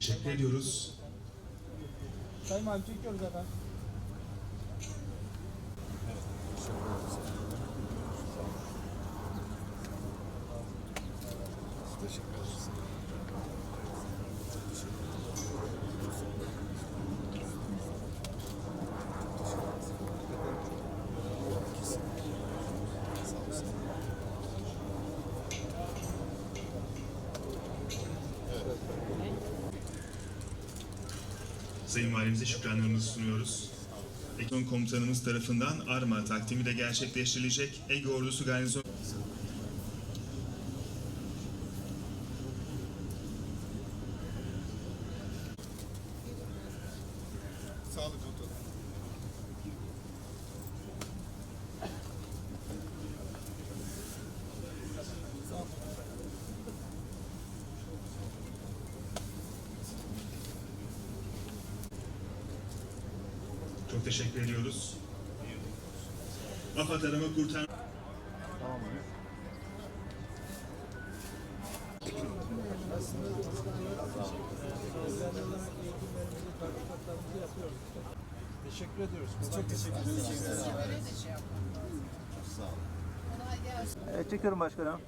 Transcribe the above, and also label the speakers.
Speaker 1: teşekkür ediyoruz.
Speaker 2: Sayın Valim çekiyoruz efendim.
Speaker 1: Sayın Valimize şükranlarımızı sunuyoruz. Ekon komutanımız tarafından arma takdimi de gerçekleştirilecek. Ege Ordusu Garnizon
Speaker 3: Sağlık komutanım.
Speaker 1: Çok teşekkür ediyoruz. AFAD Arama Kurtarma
Speaker 2: Teşekkür ediyoruz. çok teşekkür ederiz.
Speaker 4: Evet, çekiyorum başkanım.